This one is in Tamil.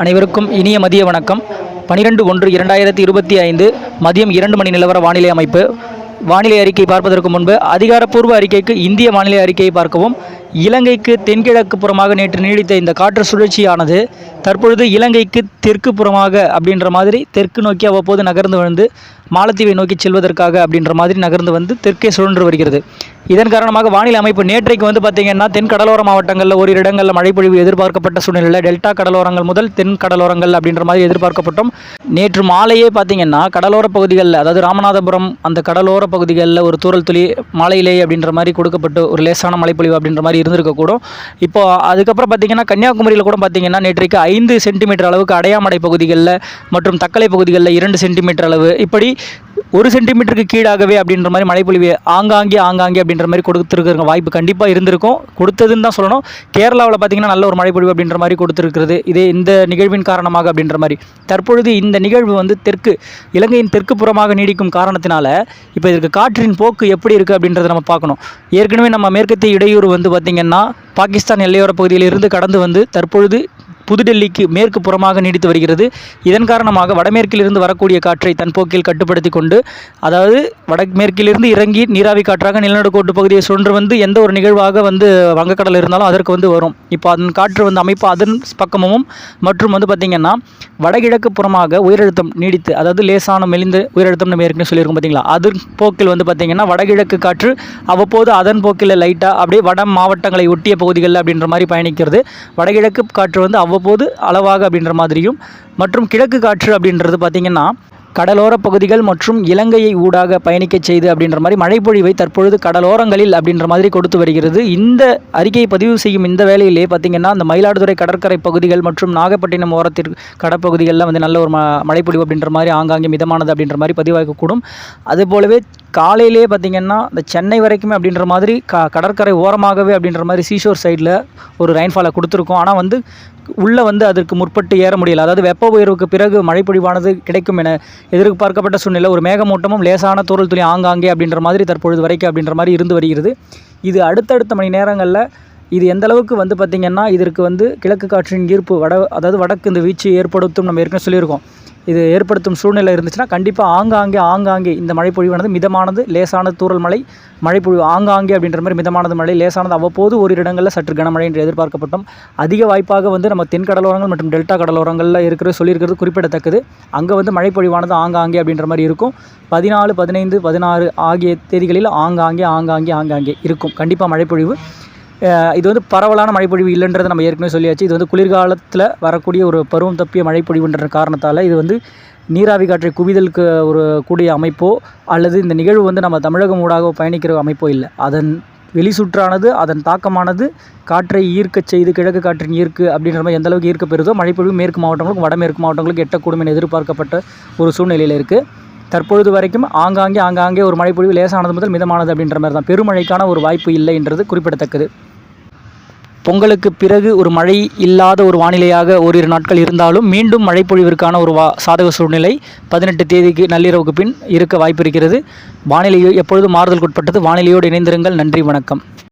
அனைவருக்கும் இனிய மதிய வணக்கம். பனிரெண்டு ஒன்று இரண்டாயிரத்தி இருபத்தி ஐந்து மதியம் இரண்டு மணி நிலவர வானிலை அமைப்பு. வானிலை அறிக்கை பார்ப்பதற்கு முன்பு அதிகாரப்பூர்வ அறிக்கைக்கு இந்திய வானிலை அறிக்கையை பார்க்கவும். இலங்கைக்கு தென்கிழக்கு புறமாக நேற்று நீடித்த இந்த காற்று சுழற்சியானது தற்பொழுது இலங்கைக்கு தெற்கு புறமாக அப்படின்ற மாதிரி தெற்கு நோக்கி அவ்வப்போது நகர்ந்து வந்து மாலத்தீவை நோக்கி செல்வதற்காக அப்படின்ற மாதிரி நகர்ந்து வந்து தெற்கே சுழன்று வருகிறது. இதன் காரணமாக வானிலை அமைப்பு நேற்றைக்கு வந்து பார்த்திங்கன்னா தென் கடலோர மாவட்டங்களில் ஓரிரு இடங்களில் மழைப்பொழிவு எதிர்பார்க்கப்பட்ட சூழ்நிலையில் டெல்டா கடலோரங்கள் முதல் தென் கடலோரங்கள் அப்படின்ற மாதிரி எதிர்பார்க்கப்பட்டோம். நேற்று மாலையே பார்த்திங்கன்னா கடலோர பகுதிகளில் அதாவது ராமநாதபுரம் அந்த கடலோர பகுதிகளில் ஒரு தூரல் துளி மாலையிலே அப்படின்ற மாதிரி கொடுக்கப்பட்டு ஒரு லேசான மழைப்பொழிவு அப்படின்ற மாதிரி இருந்திருக்கக்கூடும். இப்போ அதுக்கப்புறம் பார்த்திங்கன்னா கன்னியாகுமரியில் கூட பார்த்திங்கன்னா நேற்றைக்கு ஐந்து சென்டிமீட்டர் அளவுக்கு அடையாமடை பகுதிகளில் மற்றும் தக்கலை பகுதிகளில் இரண்டு சென்டிமீட்டர் அளவு. இப்படி ஒரு சென்டிமீட்டருக்கு கீழாகவே அப்படின்ற மாதிரி மழைப்பொழிவு ஆங்காங்கே ஆங்காங்கே அப்படின்ற மாதிரி கொடுத்துருக்கிற வாய்ப்பு கண்டிப்பாக இருந்திருக்கும். கொடுத்ததுன்னு தான் சொல்லணும். கேரளாவில் பார்த்தீங்கன்னா நல்ல ஒரு மழைப்பொழிவு அப்படின்ற மாதிரி கொடுத்துருக்கிறது. இதே இந்த நிகழ்வின் காரணமாக அப்படின்ற மாதிரி. தற்பொழுது இந்த நிகழ்வு வந்து தெற்கு இலங்கையின் தெற்கு புறமாக நீடிக்கும் காரணத்தினால இப்போ இதற்கு காற்றின் போக்கு எப்படி இருக்குது அப்படின்றத நம்ம பார்க்கணும். ஏற்கனவே நம்ம மேற்கத்திய இடையூறு வந்து பார்த்திங்கன்னா பாகிஸ்தான் எல்லையோர பகுதியில் இருந்து கடந்து வந்து தற்பொழுது புதுடெல்லிக்கு மேற்கு புறமாக நீடித்து வருகிறது. இதன் காரணமாக வடமேற்கிலிருந்து வரக்கூடிய காற்றை தன் போக்கில் கட்டுப்படுத்தி கொண்டு அதாவது வடமேற்கிலிருந்து இறங்கி நீராவி காற்றாக நிலநடுக்கோட்டு பகுதியை சுழன்று வந்து எந்த ஒரு நிகழ்வாக வந்து வங்கக்கடல் இருந்தாலும் அதற்கு வந்து வரும். இப்போ அதன் காற்று வந்து அமைப்பு அதன் பக்கமும் மற்றும் வந்து பார்த்திங்கன்னா வடகிழக்கு புறமாக உயரழுத்தம் நீடித்து அதாவது லேசான மெலிந்த உயரழுத்தம் நம்ம ஏற்கனவே சொல்லியிருக்கோம் பார்த்தீங்களா? அதன் போக்கில் வந்து பார்த்திங்கன்னா வடகிழக்கு காற்று அவ்வப்போது அதன் போக்கில் லைட்டாக அப்படியே வட மாவட்டங்களை ஒட்டிய பகுதிகளில் அப்படின்ற மாதிரி பயணிக்கிறது. வடகிழக்கு காற்று வந்து அவ்வப்போது அளவாக அப்படின்ற மாதிரியும் மற்றும் கிழக்கு காற்று அப்படின்றது பார்த்திங்கன்னா கடலோர பகுதிகள் மற்றும் இலங்கையை ஊடாக பயணிக்கச் செய்து அப்படின்ற மாதிரி மழைப்பொழிவை தற்பொழுது கடலோரங்களில் அப்படின்ற மாதிரி கொடுத்து வருகிறது. இந்த அறிக்கையை பதிவு செய்யும் இந்த வேலையிலேயே பார்த்திங்கன்னா அந்த மயிலாடுதுறை கடற்கரை பகுதிகள் மற்றும் நாகப்பட்டினம் ஓரத்திற்கு கடற்பகுதிகளில் வந்து நல்ல ஒரு ம மழைப்பொழிவு அப்படின்ற மாதிரி ஆங்காங்கே மிதமானது அப்படின்ற மாதிரி பதிவாகக்கூடும். அதுபோலவே காலையிலே பார்த்திங்கன்னா இந்த சென்னை வரைக்குமே அப்படின்ற மாதிரி க கடற்கரை ஓரமாகவே அப்படின்ற மாதிரி சீஷோர் சைடில் ஒரு ரெயின்ஃபாலை கொடுத்துருக்கோம். ஆனால் வந்து உள்ளே வந்து அதற்கு முற்பட்டு ஏற முடியல. அதாவது வெப்ப உயர்வுக்கு பிறகு மழைப்பொழிவானது கிடைக்கும் என எதிர்பார்க்கப்பட்ட சூழ்நிலை ஒரு மேகமூட்டமும் லேசான தூறல் துளி ஆங்காங்கே அப்படின்ற மாதிரி தற்பொழுது வரைக்கும் அப்படின்ற மாதிரி இருந்து வருகிறது. இது அடுத்தடுத்த மணி நேரங்களில் இது எந்த அளவுக்கு வந்து பார்த்திங்கன்னா இதற்கு வந்து கிழக்கு காற்றின் ஈர்ப்பு வட அதாவது வடக்கு இந்த வீச்சு ஏற்படுத்தும் நம்ம ஏற்கனவே சொல்லியிருக்கோம். இது ஏற்படுத்தும் சூழ்நிலை இருந்துச்சுன்னா கண்டிப்பாக ஆங்காங்கே ஆங்காங்கே இந்த மழைப்பொழிவானது மிதமானது லேசான தூறல் மழை மழைப்பொழிவு ஆங்காங்கே அப்படின்ற மாதிரி மிதமானது மழை லேசானது அவ்வப்போது ஒரு இடங்களில் சற்று கனமழை என்று எதிர்பார்க்கப்பட்டோம். அதிக வாய்ப்பாக வந்து நம்ம தென் கடலோரங்கள் மற்றும் டெல்டா கடலோரங்களில் இருக்கிற சொல்லியிருக்கிறது குறிப்பிடத்தக்கது. அங்கே வந்து மழைப்பொழிவானது ஆங்காங்கே அப்படின்ற மாதிரி இருக்கும். பதினாலு பதினைந்து பதினாறு ஆகிய தேதிகளில் ஆங்காங்கே ஆங்காங்கே ஆங்காங்கே இருக்கும். கண்டிப்பாக மழைப்பொழிவு. இது வந்து பரவலான மழைப்பொழிவு இல்லைன்றதை நம்ம ஏற்கனவே சொல்லியாச்சு. இது வந்து குளிர்காலத்தில் வரக்கூடிய ஒரு பருவம் தப்பிய மழைப்பொழிவுன்ற காரணத்தால் இது வந்து நீராவி காற்றை குவிதலுக்கு ஒரு கூடிய அமைப்போ அல்லது இந்த நிகழ்வு வந்து நம்ம தமிழகம் ஊடாக பயணிக்கிற அமைப்போ இல்லை. அதன் வெளி சுற்றானது அதன் தாக்கமானது காற்றை ஈர்க்கச் செய்து கிழக்கு காற்றின் ஈர்க்கு அப்படின்ற மாதிரி எந்த அளவுக்கு ஈர்க்க பெறுதோ மழைப்பொழிவு மேற்கு மாவட்டங்களுக்கும் வடமேற்கு மாவட்டங்களுக்கு எட்டக்கூடும் என எதிர்பார்க்கப்பட்ட ஒரு சூழ்நிலையில் இருக்குது தற்பொழுது வரைக்கும் ஆங்காங்கே ஆங்காங்கே ஒரு மழைப்பொழிவு லேசானது முதல் மிதமானது அப்படின்ற மாதிரி தான் பெருமழைக்கான ஒரு வாய்ப்பு இல்லை என்றது குறிப்பிடத்தக்கது. பொங்கலுக்கு பிறகு ஒரு மழை இல்லாத ஒரு வானிலையாக ஓரிரு நாட்கள் இருந்தாலும் மீண்டும் மழைப்பொழிவிற்கான ஒரு வா சாதக சூழ்நிலை பதினெட்டு தேதிக்கு நள்ளிரவுக்கு பின் இருக்க வாய்ப்பு இருக்கிறது வானிலை எப்பொழுதும் மாறுதலுக்குட்பட்டது. வானிலையோடு இணைந்திருங்கள். நன்றி வணக்கம்.